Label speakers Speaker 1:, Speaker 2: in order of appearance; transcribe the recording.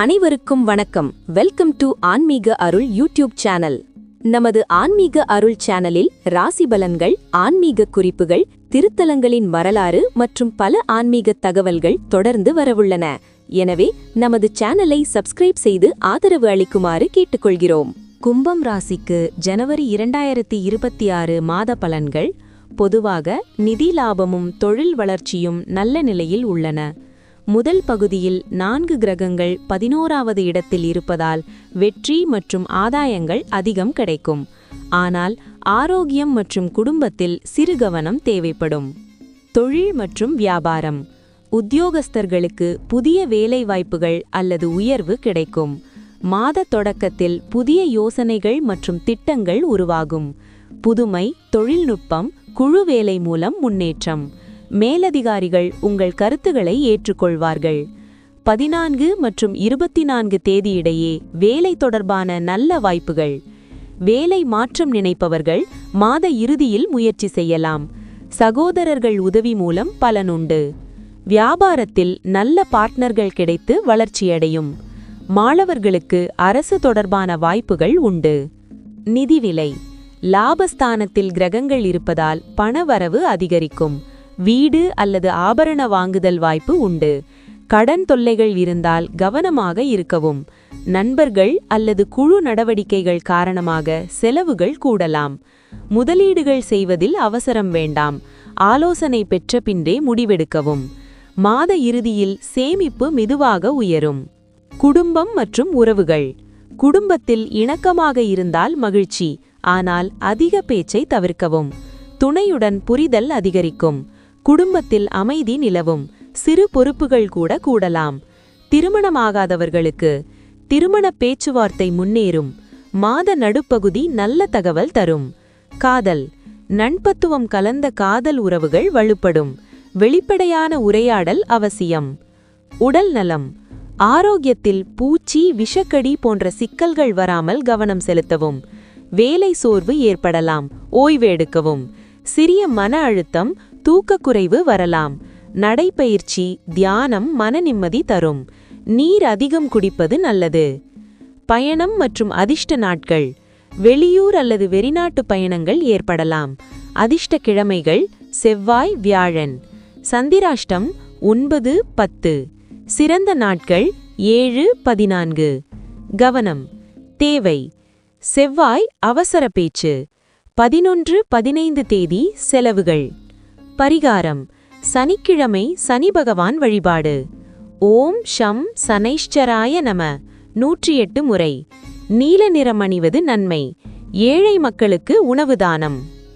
Speaker 1: அனைவருக்கும் வணக்கம். Welcome to ஆன்மீக அருள் யூடியூப் சேனல் நமது ஆன்மீக அருள் சேனலில் ராசி பலன்கள் ஆன்மீக குறிப்புகள் திருத்தலங்களின் வரலாறு மற்றும் பல ஆன்மீக தகவல்கள் தொடர்ந்து வரவுள்ளன. எனவே நமது சேனலை சப்ஸ்கிரைப் செய்து ஆதரவு அளிக்குமாறு கேட்டுக்கொள்கிறோம். கும்பம் ராசிக்கு ஜனவரி இரண்டாயிரத்தி இருபத்தி ஆறு மாத பலன்கள் பொதுவாக நிதி லாபமும் தொழில் வளர்ச்சியும் நல்ல நிலையில் உள்ளன. முதல் பகுதியில் நான்கு கிரகங்கள் பதினோராவது இடத்தில் இருப்பதால் வெற்றி மற்றும் ஆதாயங்கள் அதிகம் கிடைக்கும். ஆனால் ஆரோக்கியம் மற்றும் குடும்பத்தில் சிறு கவனம் தேவைப்படும். தொழில் மற்றும் வியாபாரம். உத்தியோகஸ்தர்களுக்கு புதிய வேலைவாய்ப்புகள் அல்லது உயர்வு கிடைக்கும். மாத தொடக்கத்தில் புதிய யோசனைகள் மற்றும் திட்டங்கள் உருவாகும். புதுமை தொழில்நுட்பம் குழு வேலை மூலம் முன்னேற்றம். மேலதிகாரிகள் உங்கள் கருத்துக்களை ஏற்றுக்கொள்வார்கள். பதினான்கு மற்றும் இருபத்தி நான்கு தேதியிடையே வேலை தொடர்பான நல்ல வாய்ப்புகள். வேலை மாற்றம் நினைப்பவர்கள் மாத இறுதியில் முயற்சி செய்யலாம். சகோதரர்கள் உதவி மூலம் பலனுண்டு வியாபாரத்தில் நல்ல பார்ட்னர்கள் கிடைத்து வளர்ச்சியடையும். மாணவர்களுக்கு அரசு தொடர்பான வாய்ப்புகள் உண்டு. நிதி விலை. லாபஸ்தானத்தில் கிரகங்கள் இருப்பதால் பணவரவு அதிகரிக்கும். வீடு அல்லது ஆபரண வாங்குதல் வாய்ப்பு உண்டு. கடன் தொல்லைகள் இருந்தால் கவனமாக இருக்கவும். நண்பர்கள் அல்லது குழு நடவடிக்கைகள் காரணமாக செலவுகள் கூடலாம். முதலீடுகள் செய்வதில் அவசரம் வேண்டாம். ஆலோசனை பெற்ற பின்றே முடிவெடுக்கவும். மாத இறுதியில் சேமிப்பு மெதுவாக உயரும். குடும்பம் மற்றும் உறவுகள். குடும்பத்தில் இணக்கமாக இருந்தால் மகிழ்ச்சி ஆனால் அதிக பேச்சை தவிர்க்கவும். துணையுடன் புரிதல் அதிகரிக்கும். குடும்பத்தில் அமைதி நிலவும். சிறு பொறுப்புகள் கூட கூடலாம். திருமணமாகாதவர்களுக்கு திருமண பேச்சுவார்த்தை முன்னேறும். மாத நடுப்பகுதி நல்ல தகவல் தரும். காதல். நண்பத்துவம் கலந்த காதல் உறவுகள் வலுப்படும். வெளிப்படையான உரையாடல் அவசியம். உடல் நலம். ஆரோக்கியத்தில் பூச்சி விஷக்கடி போன்ற சிக்கல்கள் வராமல் கவனம் செலுத்தவும். வேலை சோர்வு ஏற்படலாம். ஓய்வு எடுக்கவும். சிறிய மன அழுத்தம் தூக்கக்குறைவு வரலாம். நடைப்பயிற்சி தியானம் மன நிம்மதி தரும். நீர் அதிகம் குடிப்பது நல்லது. பயணம் மற்றும் அதிர்ஷ்ட நாட்கள். வெளியூர் அல்லது வெளிநாட்டு பயணங்கள் ஏற்படலாம். அதிர்ஷ்ட கிழமைகள் செவ்வாய் வியாழன். சந்திராஷ்டம் ஒன்பது பத்து. சிறந்த நாட்கள் ஏழு பதினான்கு. கவனம். தேவை. செவ்வாய் அவசர பேச்சு. பதினொன்று பதினைந்து தேதி செலவுகள். பரிகாரம். சனிக்கிழமை சனி பகவான் வழிபாடு. ஓம் ஷம் சனைஷ்டராய நம. நூற்றி எட்டு முறை. நீல நிறம் அணிவது நன்மை. ஏழை மக்களுக்கு உணவு தானம்.